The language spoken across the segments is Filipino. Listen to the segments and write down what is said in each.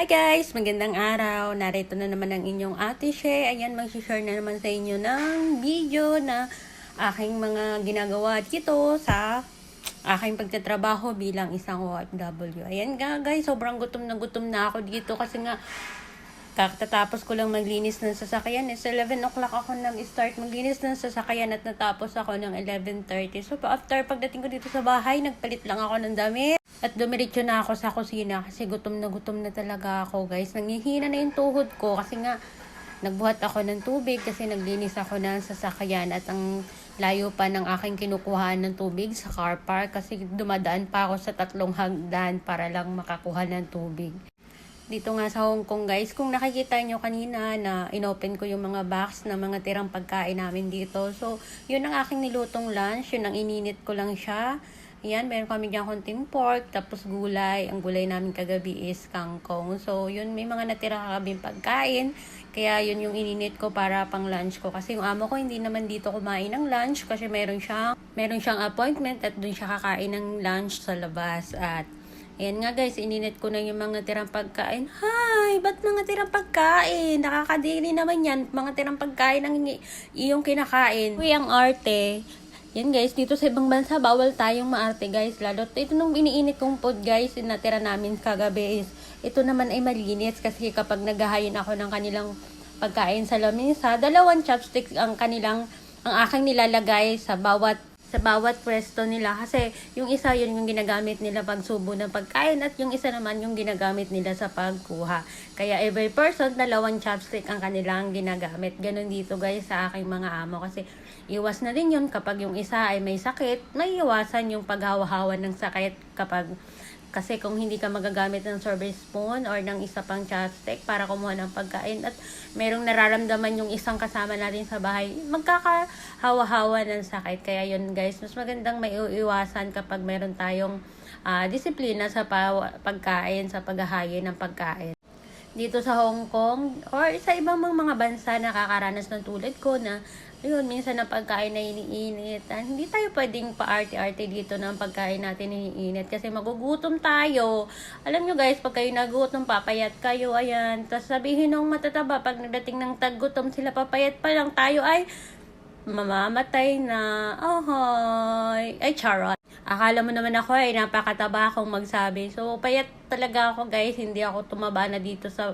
Hi guys! Magandang araw! Narito na naman ang inyong ate She. Ayan, mag-share na naman sa inyo ng video na aking mga ginagawa dito sa aking pagtatrabaho bilang isang OFW. Ayan nga guys, sobrang gutom na gutom na ako dito kasi nga kakatapos ko lang maglinis ng sasakyan. It's 11 o'clock ako nag-start maglinis ng sasakyan at natapos ako ng 11.30. So, after pagdating ko dito sa bahay, nagpalit lang ako ng damit. At dumiretso na ako sa kusina kasi gutom na gutom na talaga ako guys. Nangihina na yung tuhod ko kasi nga nagbuhat ako ng tubig kasi naglinis ako ng sasakyan at ang layo pa ng aking kinukuhaan ng tubig sa car park kasi dumadaan pa ako sa tatlong hagdan para lang makakuha ng tubig dito nga sa Hong Kong guys, kung nakikita nyo kanina na inopen ko yung mga box na mga tirang pagkain namin dito. So, yun ang aking nilutong lunch, yun ang ininit ko lang siya. Yan, meron kami dyan konting pork, tapos gulay. Ang gulay namin kagabi is kangkong. So, yun, may mga natira kaming pagkain. Kaya yun yung ininit ko para pang lunch ko. Kasi yung amo ko hindi naman dito kumain ng lunch kasi meron siyang, meron siyang appointment at dun siya kakain ng lunch sa labas. At Ayan nga guys, ininit ko na yung mga tirang pagkain. Hi! Ba't mga tirang pagkain? Nakakadiri naman yan. Mga tirang pagkain ang iyong kinakain. Uy, ang arte. Yan guys, dito sa ibang bansa, bawal tayong maarte guys. Lalo, ito nung iniinit kong food guys, natira namin kagabi is, ito naman ay malinis kasi kapag naghahayin ako ng kanilang pagkain sa lamisa, dalawang chopsticks ang kanilang, ang aking nilalagay sa bawat sa bawat pwesto nila kasi yung isa yun yung ginagamit nila pag subo ng pagkain at yung isa naman yung ginagamit nila sa pagkuha. Kaya every person, dalawang chopstick ang kanilang ginagamit. Ganon dito guys sa aking mga amo kasi iwas na din yun kapag yung isa ay may sakit, may iwasan yung paghawa-hawa ng sakit kapag kasi kung hindi ka magagamit ng service spoon or ng isa pang chopstick para kumuha ng pagkain at merong nararamdaman yung isang kasama natin sa bahay, magkakahawa-hawa ng sakit. Kaya yun guys, mas magandang may iwasan kapag meron tayong ah, disiplina sa pa- pagkain, sa paghahayin ng pagkain dito sa Hong Kong or sa ibang mga bansa nakakaranas ng tulad ko na yun, minsan ang pagkain na iniinit. Ah, hindi tayo pwedeng pa-arte-arte dito ng pagkain natin iniinit kasi magugutom tayo. Alam nyo guys, pag kayo nagutom, papayat kayo, ayan. Tapos sabihin ng matataba, pag nagdating ng taggutom sila, papayat pa lang tayo, ay mamamatay na. Ahoy! Ay, charot. Akala mo naman ako ay napakataba akong magsabi. So, payat talaga ako guys. Hindi ako tumaba na dito sa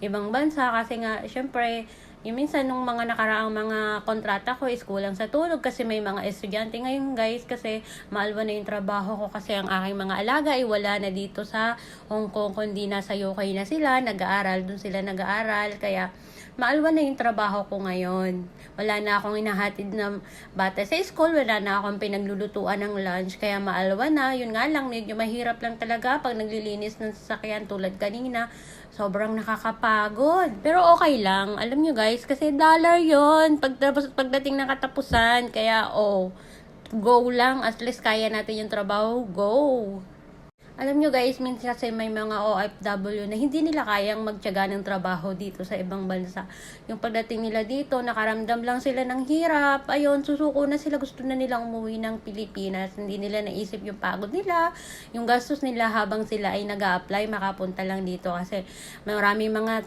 ibang bansa kasi nga, syempre, yung minsan nung mga nakaraang mga kontrata ko is kulang sa tulog kasi may mga estudyante ngayon guys kasi maalwa na yung trabaho ko kasi ang aking mga alaga ay wala na dito sa Hong Kong kundi nasa UK na sila, nag-aaral, dun sila nag-aaral kaya maalwa na yung trabaho ko ngayon. Wala na akong inahatid na bata sa school, wala na akong pinaglulutuan ng lunch, kaya maalwa na. Yun nga lang, medyo mahirap lang talaga pag naglilinis ng sasakyan tulad kanina. Sobrang nakakapagod. Pero okay lang. Alam nyo guys, kasi dollar yon pag, pagdating ng katapusan. Kaya, oh, go lang. At least kaya natin yung trabaho, go. Alam nyo guys, minsan kasi may mga OFW na hindi nila kayang magtyaga ng trabaho dito sa ibang bansa. Yung pagdating nila dito, nakaramdam lang sila ng hirap. Ayun, susuko na sila. Gusto na nilang umuwi ng Pilipinas. Hindi nila naisip yung pagod nila, yung gastos nila habang sila ay nag apply makapunta lang dito. Kasi marami mga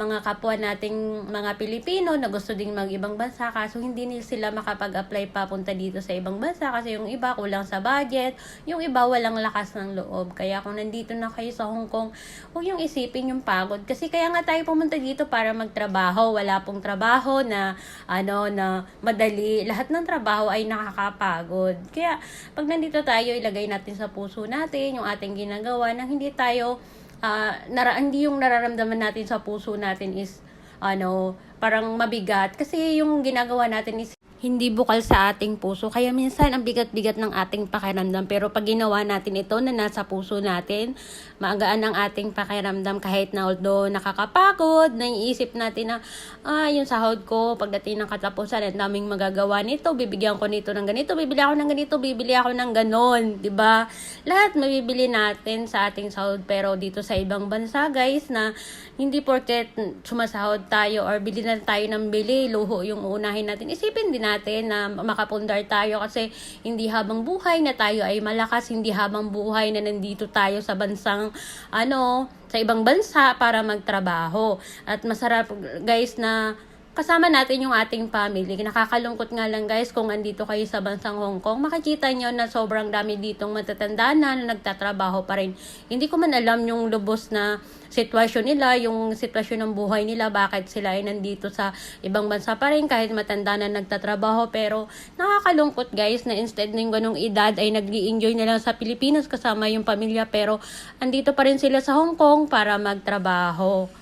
mga kapwa nating mga Pilipino na gusto ding mag-ibang bansa kaso hindi nila sila makapag-apply papunta dito sa ibang bansa kasi yung iba kulang sa budget, yung iba walang lakas ng loob. Kaya kung nandito na kayo sa Hong Kong, huwag yung isipin yung pagod kasi kaya nga tayo pumunta dito para magtrabaho. Wala pong trabaho na ano na madali. Lahat ng trabaho ay nakakapagod. Kaya pag nandito tayo, ilagay natin sa puso natin yung ating ginagawa nang hindi tayo ah nara, hindi yung nararamdaman natin sa puso natin is ano, parang mabigat. Kasi yung ginagawa natin is hindi bukal sa ating puso. Kaya minsan ang bigat-bigat ng ating pakiramdam. Pero pag ginawa natin ito na nasa puso natin, maagaan ang ating pakiramdam kahit na although nakakapagod, naiisip natin na, ah, yung sahod ko, pagdating ng katapusan, ang daming magagawa nito, bibigyan ko nito ng ganito, bibili ako ng ganito, bibili ako ng ganon, ba? Lahat mabibili natin sa ating sahod pero dito sa ibang bansa, guys, na hindi porket sumasahod tayo or bili na tayo ng bili, luho yung uunahin natin. Isipin din natin na makapundar tayo kasi hindi habang buhay na tayo ay malakas, hindi habang buhay na nandito tayo sa bansang ano, sa ibang bansa para magtrabaho. At masarap guys na kasama natin yung ating family. Nakakalungkot nga lang guys kung andito kayo sa bansang Hong Kong. Makikita nyo na sobrang dami ditong matatanda na na nagtatrabaho pa rin. Hindi ko man alam yung lubos na sitwasyon nila, yung sitwasyon ng buhay nila, bakit sila ay nandito sa ibang bansa pa rin kahit matanda na nagtatrabaho. Pero nakakalungkot guys na instead ng ganong edad ay nag enjoy na lang sa Pilipinas kasama yung pamilya pero andito pa rin sila sa Hong Kong para magtrabaho.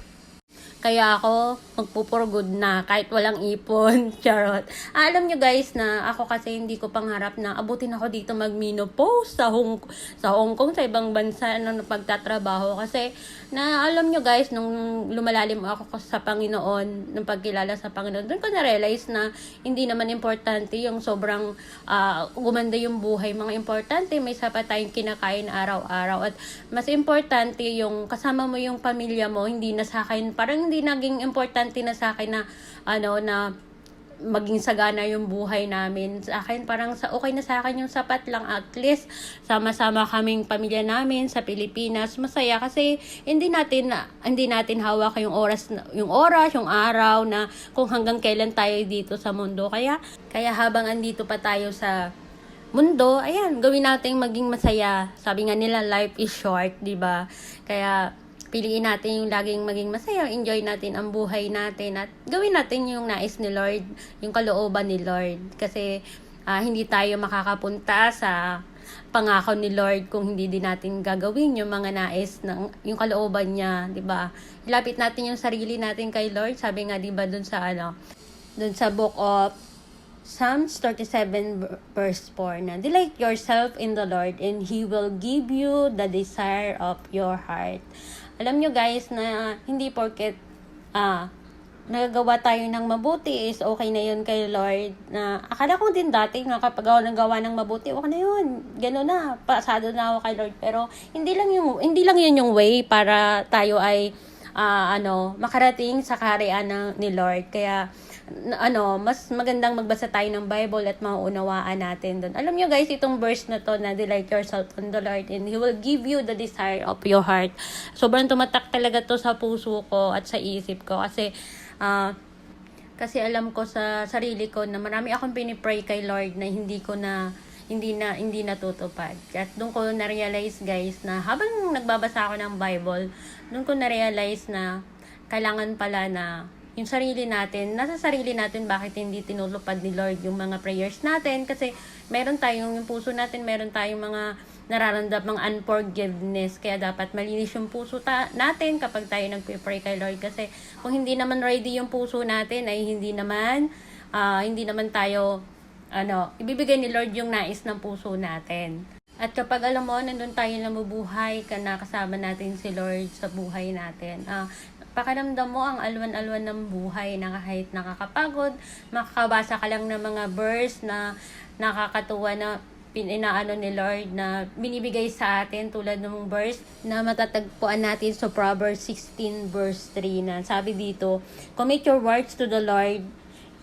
Kaya ako, magpupurgod na kahit walang ipon. Charot. Ah, alam nyo guys na ako kasi hindi ko pangarap na abutin ako dito mag-menopause sa Hong, sa Hong Kong, sa ibang bansa nung pagtatrabaho. Kasi na alam nyo guys, nung lumalalim ako sa Panginoon, nung pagkilala sa Panginoon, doon ko na-realize na hindi naman importante yung sobrang ah, gumanda yung buhay. Mga importante, may sapat tayong kinakain araw-araw. At mas importante yung kasama mo yung pamilya mo, hindi na parang hindi naging importante na sa akin na, ano, na maging sagana yung buhay namin. Sa akin, parang sa, okay na sa akin yung sapat lang. At least, sama-sama kaming pamilya namin sa Pilipinas. Masaya kasi hindi natin, hindi natin hawak yung oras, yung oras, yung araw na kung hanggang kailan tayo dito sa mundo. Kaya, kaya habang andito pa tayo sa mundo, ayan, gawin natin maging masaya. Sabi nga nila, life is short, di ba? Kaya, piliin natin yung laging maging masaya, enjoy natin ang buhay natin at gawin natin yung nais ni Lord, yung kalooban ni Lord. Kasi ah, hindi tayo makakapunta sa pangako ni Lord kung hindi din natin gagawin yung mga nais ng yung kalooban niya, 'di ba? Ilapit natin yung sarili natin kay Lord. Sabi nga 'di ba dun sa ano, dun sa book of Psalms 37 verse 4 na Delight yourself in the Lord and He will give you the desire of your heart. Alam nyo guys na hindi porket ah, nagagawa tayo ng mabuti is okay na yun kay Lord. Na akala ko din dati na kapag ako nagawa ng mabuti, okay na yun. Gano'n na, pasado na ako kay Lord. Pero hindi lang yung hindi lang yun yung way para tayo ay ah, ano, makarating sa kaharian ng ni Lord. Kaya ano, mas magandang magbasa tayo ng Bible at mauunawaan natin doon. Alam nyo guys, itong verse na to na delight yourself on the Lord and He will give you the desire of your heart. Sobrang tumatak talaga to sa puso ko at sa isip ko kasi ah kasi alam ko sa sarili ko na marami akong pinipray kay Lord na hindi ko na hindi na hindi natutupad. At doon ko na-realize guys na habang nagbabasa ako ng Bible, doon ko na-realize na kailangan pala na yung sarili natin, nasa sarili natin bakit hindi tinulupad ni Lord yung mga prayers natin kasi meron tayong yung puso natin, meron tayong mga nararamdamang unforgiveness kaya dapat malinis yung puso ta- natin kapag tayo nagpe-pray kay Lord kasi kung hindi naman ready yung puso natin ay hindi naman ah, hindi naman tayo ano, ibibigay ni Lord yung nais ng puso natin. At kapag alam mo, nandun tayo na mabuhay, ka na kasama natin si Lord sa buhay natin. Ah, pakiramdam mo ang alwan-alwan ng buhay na kahit nakakapagod, makakabasa ka lang ng mga verse na nakakatuwa na pininaano ni Lord na binibigay sa atin tulad ng verse na matatagpuan natin sa Proverbs 16 verse 3 na sabi dito, Commit your words to the Lord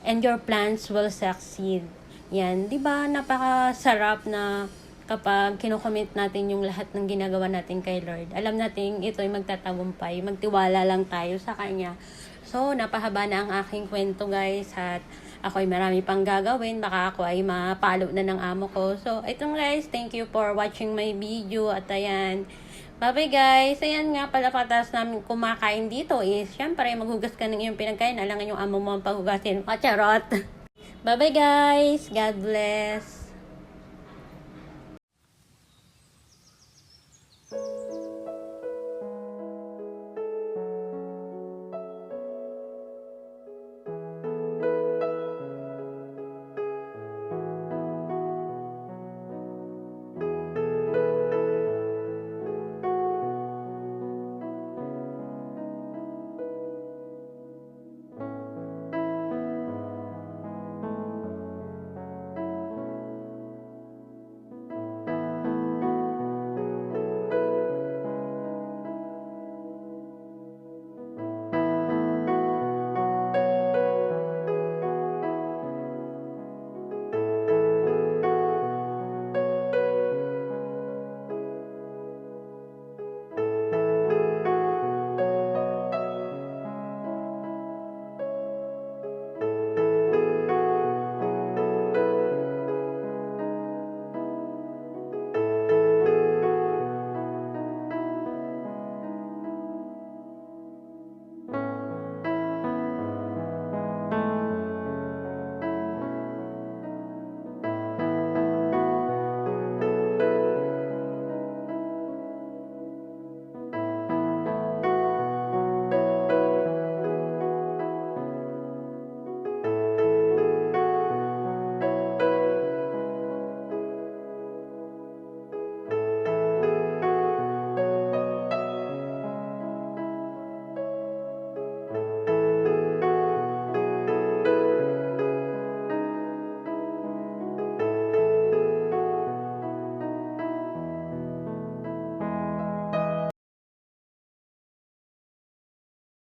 and your plans will succeed. Yan, 'di ba? Napakasarap na kapag kinocommit natin yung lahat ng ginagawa natin kay Lord. Alam natin ito ay magtatagumpay, magtiwala lang tayo sa Kanya. So, napahaba na ang aking kwento guys at ako ay marami pang gagawin. Baka ako ay mapalo na ng amo ko. So, ito guys, thank you for watching my video at ayan. Bye-bye guys. Ayan nga pala patas namin kumakain dito is syempre maghugas ka ng iyong pinagkain. Alangan yung amo mo ang paghugasin. Pacharot. Bye-bye guys. God bless.